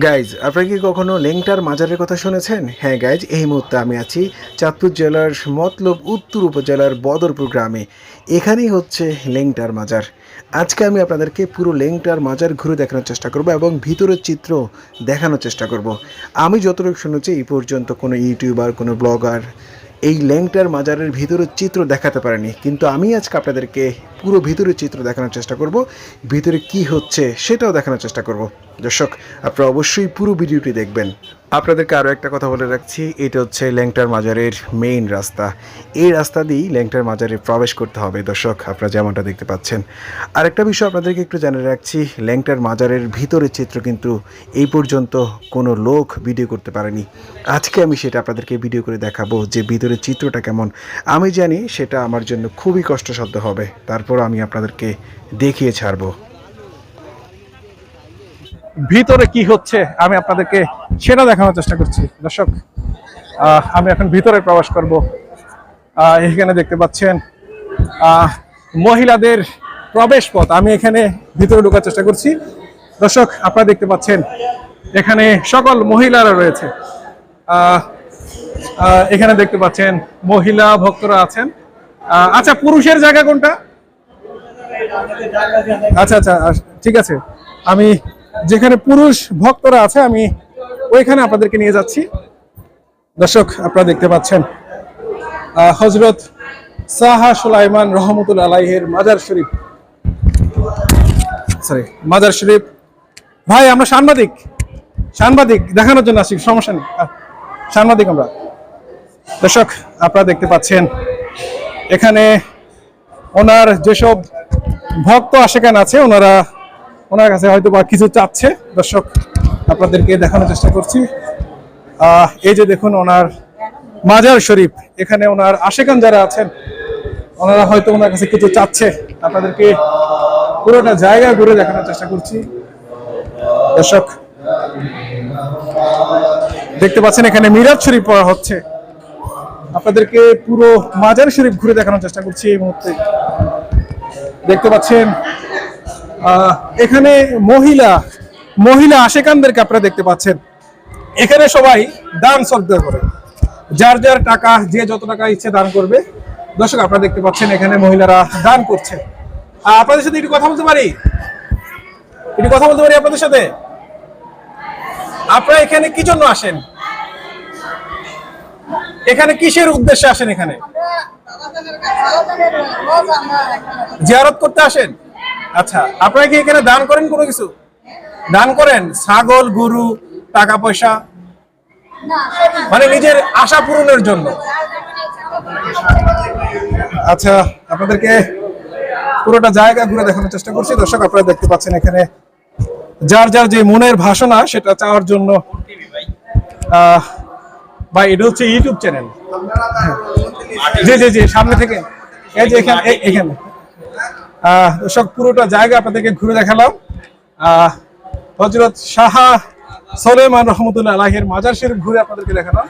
Guys আপনারা কি কখনো লেংটার মাজারের কথা শুনেছেন? হ্যাঁ গাইজ এই মুহূর্তে আমি আছি চাঁদপুর জেলার মতলব উত্তর উপজেলার বদরপুর গ্রামে। এখানেই হচ্ছে লেংটার মাজার। আজকে আমি আপনাদেরকে পুরো লেংটার মাজার ঘুরে দেখানোর চেষ্টা করব এবং ভিতরের চিত্র দেখানোর চেষ্টা করব। আমি যতটুকু শুনেছি, এই পর্যন্ত কোনো ইউটিউবার, কোনো ব্লগার এই ল্যাংটার মাজারের ভিতরের চিত্র দেখাতে পারেনি। কিন্তু আমি আজকে আপনাদেরকে পুরো ভিতরের চিত্র দেখানোর চেষ্টা করব। ভিতরে কি হচ্ছে সেটাও দেখানোর চেষ্টা করব। দর্শক, আপনারা অবশ্যই পুরো ভিডিওটি দেখবেন। আপনাদেরকে আরও একটা কথা বলে রাখছি, এটা হচ্ছে ল্যাংটার মাজারের মেইন রাস্তা। এই রাস্তা দিয়েই ল্যাংটার মাজারে প্রবেশ করতে হবে। দর্শক, আপনারা যেমনটা দেখতে পাচ্ছেন। আরেকটা বিষয় আপনাদেরকে একটু জানিয়ে রাখছি, ল্যাংটার মাজারের ভিতরের চিত্র কিন্তু এই পর্যন্ত কোনো লোক ভিডিও করতে পারেনি। আজকে আমি সেটা আপনাদেরকে ভিডিও করে দেখাবো যে ভিতরের চিত্রটা কেমন। আমি জানি সেটা আমার জন্য খুবই কষ্টসাধ্য হবে। তারপর আমি আপনাদেরকে দেখিয়ে ছাড়বো। ভিতরে কি হচ্ছে আমি আপনাদেরকে সেটা দেখানোর চেষ্টা করছি। দর্শক আমি এখন ভিতরে প্রবেশ করব। এখানে দেখতে পাচ্ছেন মহিলাদের প্রবেশ পথ। আমি এখানে ভিতরে ঢোকার চেষ্টা করছি। দর্শক, আপনারা দেখতে পাচ্ছেন, এখানে সকল মহিলারা রয়েছে। এখানে দেখতে পাচ্ছেন, মহিলা ভক্তরা আছেন। আচ্ছা পুরুষের জায়গা কোনটা? আচ্ছা আচ্ছা ঠিক আছে। আমি যেখানে পুরুষ ভক্তরা আছে, আমি ওইখানে আপনাদেরকে নিয়ে যাচ্ছি। দর্শক, আপনারা দেখতে পাচ্ছেন হজরত সাহা সুলাইমান রহমতুল আলাইহের মাজার শরীফ। সরি মাজার শরীফ। ভাই, আমরা সাংবাদিক। সাংবাদিক, দেখানোর জন্য আসি সমস্যা নেই। সাংবাদিক আমরা। দর্শক, আপনারা দেখতে পাচ্ছেন, এখানে ওনার যেসব ভক্ত আশেকান আছে, ওনারা, ওনার কাছে হয়তো বা কিছু চাচ্ছে। দর্শক, আপনাদেরকে দেখানোর চেষ্টা করছি। এই যে দেখুন ওনার মাজার শরীফ, এখানে ওনার আশেকান যারা আছেন, ওনারা হয়তো ওনার কাছে কিছু চাচ্ছে। আপনাদেরকে পুরোটা জায়গা ঘুরে দেখানোর চেষ্টা করছি। দর্শক, দেখতে পাচ্ছেন এখানে মিরাজ শরীফ পড়া হচ্ছে। আপনাদেরকে পুরো মাজার শরীফ ঘুরে দেখানোর চেষ্টা করছি এই মুহূর্তে। দেখতে পাচ্ছেন এখানে মহিলা মহিলা আশেকানদেরকে আপনারা দেখতে পাচ্ছেন। এখানে সবাই দান শ্রদ্ধা করে। যার যার টাকা, যে যত টাকা ইচ্ছে দান করবে। দর্শক, আপনারা দেখতে পাচ্ছেন, এখানে মহিলারা দান করছে। আপনাদের সাথে একটু কথা বলতে পারি? একটু কথা বলতে পারি আপনাদের সাথে? আপনারা এখানে কি জন্য আসেন? এখানে কিসের উদ্দেশ্যে আসেন এখানে? জিয়ারত করতে আসেন? আচ্ছা আপনারা কি এখানে দান করেন কোনো কিছু? দান করেন? ছাগল, গরু, টাকা পয়সা? মানে নিজের আশা পূরণের জন্য। আচ্ছা আপনাদেরকে পুরোটা জায়গা ঘুরে দেখানোর চেষ্টা করছি। দর্শক, আপনারা দেখতে পাচ্ছেন এখানে যার যার যে মনের ভাষণা, সেটা চাওয়ার জন্য, আহ ভাই, এটা হচ্ছে ইউটিউব চ্যানেল জি জি জি, সামনে থেকে। এই যে এখানে এখানে। দর্শক, পুরোটা জায়গা আপনাদেরকে ঘুরে দেখালাম। হজরত শাহা সলেমান রহমতুল্লাহ আলাহের মাজার শরীফ ঘুরে আপনাদেরকে দেখালাম।